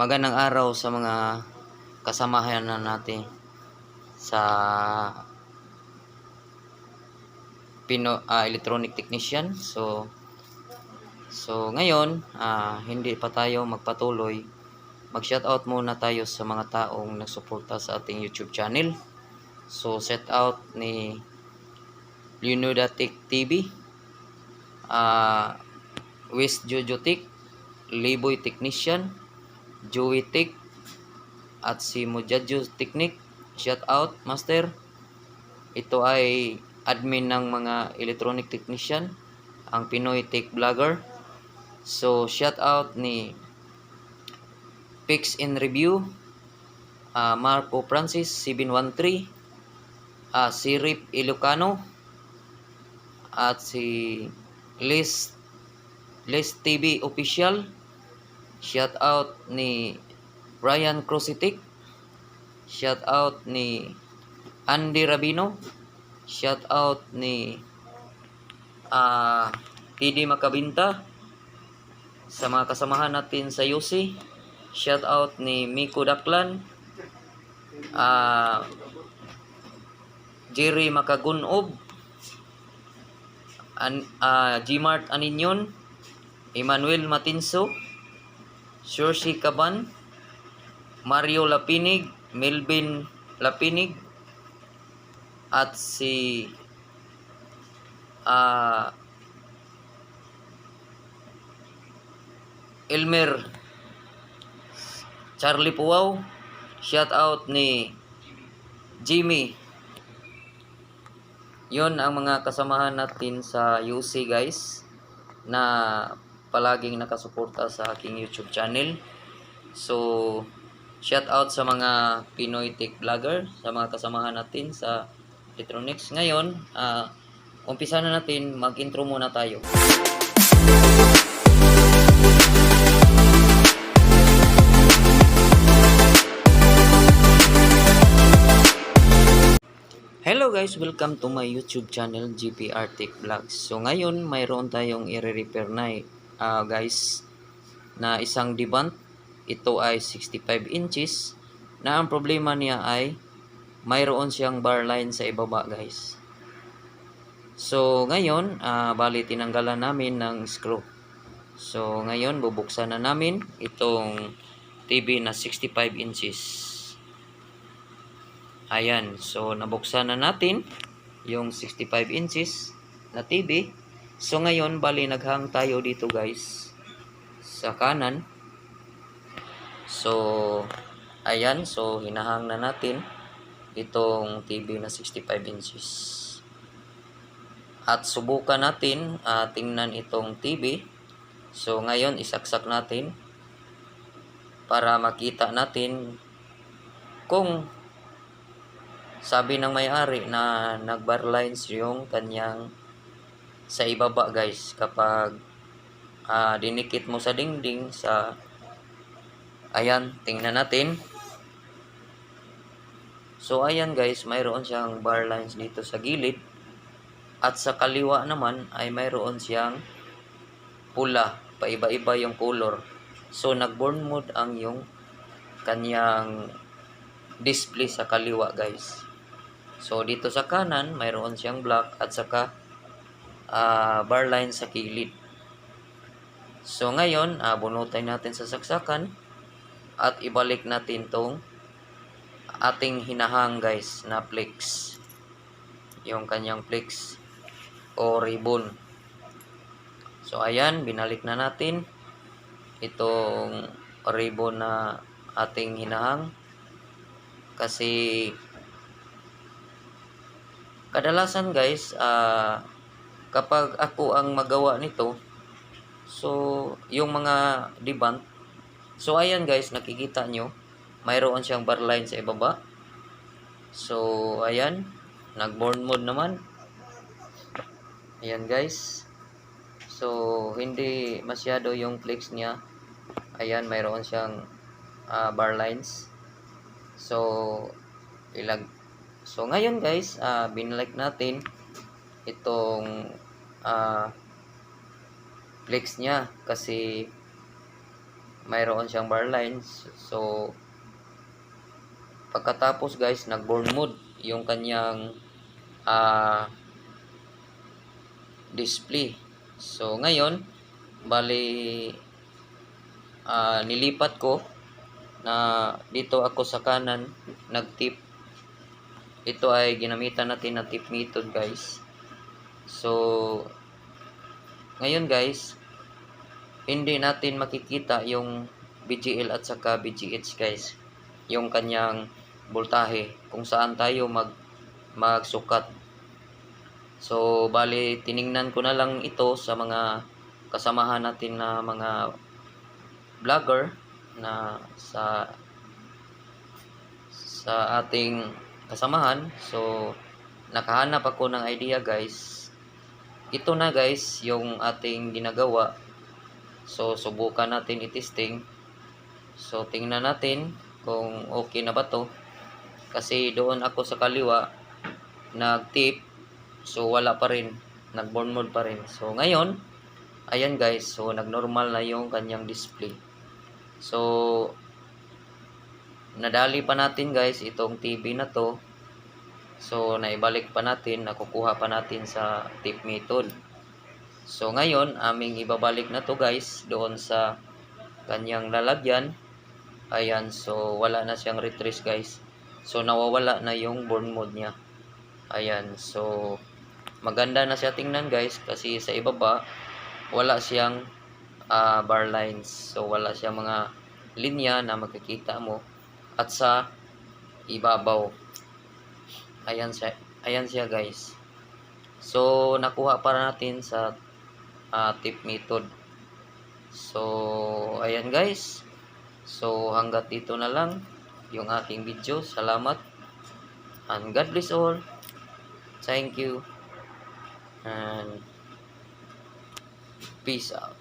Magandang araw sa mga kasamahan na natin sa Pino ah, electronic technician. So So ngayon, ah, hindi pa tayo magpatuloy. Mag-shoutout muna tayo sa mga taong nagsuporta sa ating YouTube channel. So set out ni Leonodatic TV, ah West Jojotic, Liboy Technician, Joey at si Mujadjo Technique. Shout out, Master. Ito ay admin ng mga electronic technician, ang Pinoy Tech Vlogger. So, shout out ni Pix in Review, ah, Marco Francis 713, ah, si Rip Ilocano, at si Liz, Liz TV Official. Shout out ni Brian Crositic. Shout out ni Andy Rabino. Shout out ni ah PD Makabinta sa mga kasamahan natin sa UC. Shout out ni Miko Daklan. Ah Jerry Makagunob. An, ah, Gmart Aninyon. Emmanuel Matinso. Shorsi Caban. Mario Lapinig, Melvin Lapinig, at si ah Elmer Charlie Puwaw, shout out ni Jimmy. Yon ang mga kasamahan natin sa UC guys na palaging nakasuporta sa aking YouTube channel. So, shout out sa mga Pinoy Tech Vlogger, sa mga kasamahan natin sa electronics. Ngayon, ah umpisa na natin, mag-intro muna tayo. Hello guys, welcome to my YouTube channel GPR Tech Vlogs. So ngayon, mayroon tayong i-repair na ah, guys na isang debant. Ito ay 65 inches na ang problema niya ay mayroon siyang bar line sa ibaba guys. So ngayon, ah, bali tinanggalan namin ng screw. So ngayon, bubuksan na namin itong TV na 65 inches. Ayan, so nabuksan na natin yung 65 inches na TV. So ngayon, bali naghang tayo dito guys sa kanan. So, ayan, so hinahang na natin itong TV na 65 inches. At subukan natin ah, tingnan itong TV. So ngayon, isaksak natin para makita natin kung sabi ng may-ari na nagbar lines yung kanyang sa ibaba guys. Kapag ah, dinikit mo sa dingding sa ayan tingnan natin. So ayan guys mayroon siyang bar lines dito sa gilid. At sa kaliwa naman ay mayroon siyang pula. Paiba-iba yung color. So nag burn mode ang yung kanyang display sa kaliwa guys. So dito sa kanan, mayroon siyang black at saka ah, bar line sa kilid. So ngayon, uh, bunutin natin sa saksakan at ibalik natin tong ating hinahang guys na flex. Yung kanyang flex o ribbon. So ayan, binalik na natin itong ribbon na ating hinahang kasi kadalasan guys ah kapag ako ang magawa nito so yung mga debant so ayan guys nakikita nyo mayroon siyang bar line sa ibaba. So ayan nag burn mode naman. Ayan guys so hindi masyado yung flex niya. Ayan mayroon siyang ah, bar lines. So ilag So ngayon guys, uh, binalik natin itong uh, flex niya kasi mayroon siyang bar lines. So, pagkatapos guys, nag-burn mode yung kanyang ah display. So, ngayon, bali, ah, nilipat ko na dito ako sa kanan, nag-tip. Ito ay ginamitan natin na tip method guys. So, ngayon guys, hindi natin makikita yung BGL at saka BGH guys. Yung kanyang voltahe kung saan tayo mag magsukat. So, bali, tiningnan ko na lang ito sa mga kasamahan natin na mga vlogger na sa sa ating kasamahan. So, nakahanap ako ng idea guys. Ito na guys, yung ating ginagawa. So, subukan natin i-testing. So, tingnan natin kung okay na ba to. Kasi doon ako sa kaliwa, nag-tip. So, wala pa rin. Nag-burn mode pa rin. So, ngayon, ayan guys. So, nag-normal na yung kanyang display. So, nadali pa natin guys itong TV na to. So, naibalik pa natin, nakukuha pa natin sa tip method. So, ngayon, aming ibabalik na to guys doon sa kanyang lalagyan. Ayan, so wala na siyang retrace guys. So, nawawala na yung burn mode niya. Ayan, so maganda na siya tingnan guys kasi sa ibaba wala siyang ah, bar lines. So, wala siyang mga linya na makikita mo at sa ibabaw. Ayan siya, ayan siya guys. So, nakuha para natin sa ah, tip method. So, ayan guys. So, hanggat dito na lang yung aking video. Salamat. And God bless all. Thank you. And peace out.